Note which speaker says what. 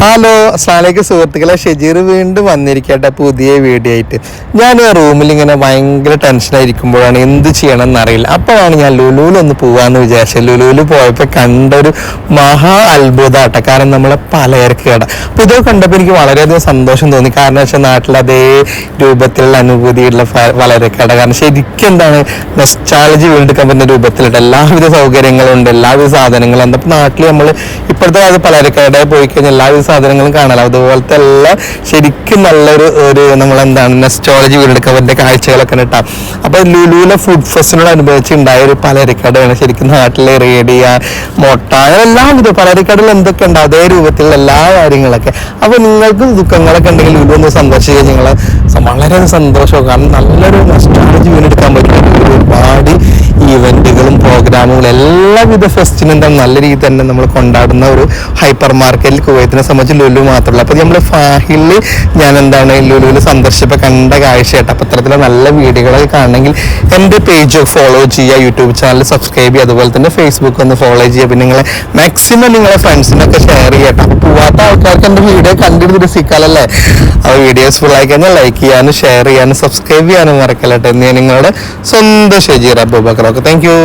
Speaker 1: Hello അസ്ലാലേക്ക് സുഹൃത്തുക്കളെ. ഷെജീർ വീണ്ടും വന്നിരിക്കട്ടെ പുതിയ വീഡിയോ ആയിട്ട്. ഞാൻ റൂമിൽ ഇങ്ങനെ ഭയങ്കര ടെൻഷനായിരിക്കുമ്പോഴാണ് എന്ത് ചെയ്യണം എന്നറിയില്ല അപ്പോഴാണ് ഞാൻ ലുലുവിൽ ഒന്ന് പോവാന്ന് വിചാരിച്ചത്. ലുലുവിൽ പോയപ്പോൾ കണ്ടൊരു മഹാ അത്ഭുതമാട്ടെ കാരണം നമ്മളെ പലചരക്ക് കട. അപ്പോൾ ഇതൊക്കെ കണ്ടപ്പോൾ എനിക്ക് വളരെയധികം സന്തോഷം തോന്നി. കാരണം വെച്ചാൽ നാട്ടിൽ അതേ രൂപത്തിലുള്ള അനുഭൂതിയുള്ള വളരെ പലചരക്ക് കട കാരണം ശരിക്കും എന്താണ് നെസ്റ്റാളജി വീണ്ടെടുക്കാൻ പറ്റുന്ന രൂപത്തിലുള്ള എല്ലാവിധ സൗകര്യങ്ങളുണ്ട് എല്ലാവിധ സാധനങ്ങളും ഉണ്ട് അപ്പോൾ നാട്ടിൽ നമ്മൾ ഇപ്പോഴത്തെ കാലത്ത് പലചരക്കടയിൽ പോയി കഴിഞ്ഞാൽ എല്ലാവിധ സാധനങ്ങളും കാണാലോ. അതുപോലത്തെ എല്ലാം ശരിക്കും നല്ലൊരു ഒരു നമ്മളെന്താണ് നെസ്റ്റോളജി വീടെടുക്കുക അവരുടെ കാഴ്ചകളൊക്കെ കിട്ടാം അപ്പോൾ ലുലുവിലെ ഫുഡ് ഫെസ്റ്റിനോട് അനുഭവിച്ച് ഉണ്ടായ ഒരു പലചരക്കടയാണ് ശരിക്കും നാട്ടിലെ റേഡിയ മുട്ട എല്ലാം ഇത് പലചരക്കടയിൽ എന്തൊക്കെ ഉണ്ട്? അതേ രൂപത്തിലുള്ള എല്ലാ കാര്യങ്ങളൊക്കെ. അപ്പോൾ നിങ്ങൾക്ക് ദുഃഖങ്ങളൊക്കെ ഉണ്ടെങ്കിൽ ലുലു ഒന്ന് സന്ദർശിക്കുക നിങ്ങൾ വളരെ സന്തോഷവും കാരണം നല്ലൊരു നെസ്റ്റോളജി വീണ്ടെടുക്കാൻ പറ്റും. ഒരുപാട് പ്രോഗ്രാമുകളും എല്ലാവിധ ഫെസ്റ്റിനും എന്താ നല്ല രീതിയിൽ തന്നെ നമ്മൾ കൊണ്ടാടുന്ന ഒരു ഹൈപ്പർ മാർക്കറ്റിൽ കുവൈത്തിനെ സംബന്ധിച്ച് ലുലു മാത്രമല്ല. അപ്പോൾ നമ്മൾ ഫാഹിലിൽ ഞാൻ എന്താണ് ലുലുവിൽ സന്ദർശിച്ചപ്പോൾ കണ്ട കാഴ്ചയായിട്ട് അപ്പോൾ അത്തരത്തിലെ നല്ല വീഡിയോകളൊക്കെ കാണണമെങ്കിൽ എന്റെ പേജ് ഫോളോ ചെയ്യുക യൂട്യൂബ് ചാനൽ സബ്സ്ക്രൈബ് ചെയ്യുക അതുപോലെ തന്നെ ഫേസ്ബുക്ക് ഒന്ന് ഫോളോ ചെയ്യുക. പിന്നെ നിങ്ങളെ മാക്സിമം നിങ്ങളെ ഫ്രണ്ട്സിനൊക്കെ ഷെയർ ചെയ്യട്ടെ അപ്പോൾ പോവാത്ത ആൾക്കാർക്ക് എന്റെ വീഡിയോ കണ്ടിട്ട് രസിക്കാലല്ലേ? ആ വീഡിയോസ് ഫുൾ ആയി കഴിഞ്ഞാൽ ലൈക്ക് ചെയ്യാനും ഷെയർ ചെയ്യാനും സബ്സ്ക്രൈബ് ചെയ്യാനും മറക്കല്ലേ എന്ന് ഞാൻ നിങ്ങളുടെ സ്വന്തം Shejeer Abubakar okay thank you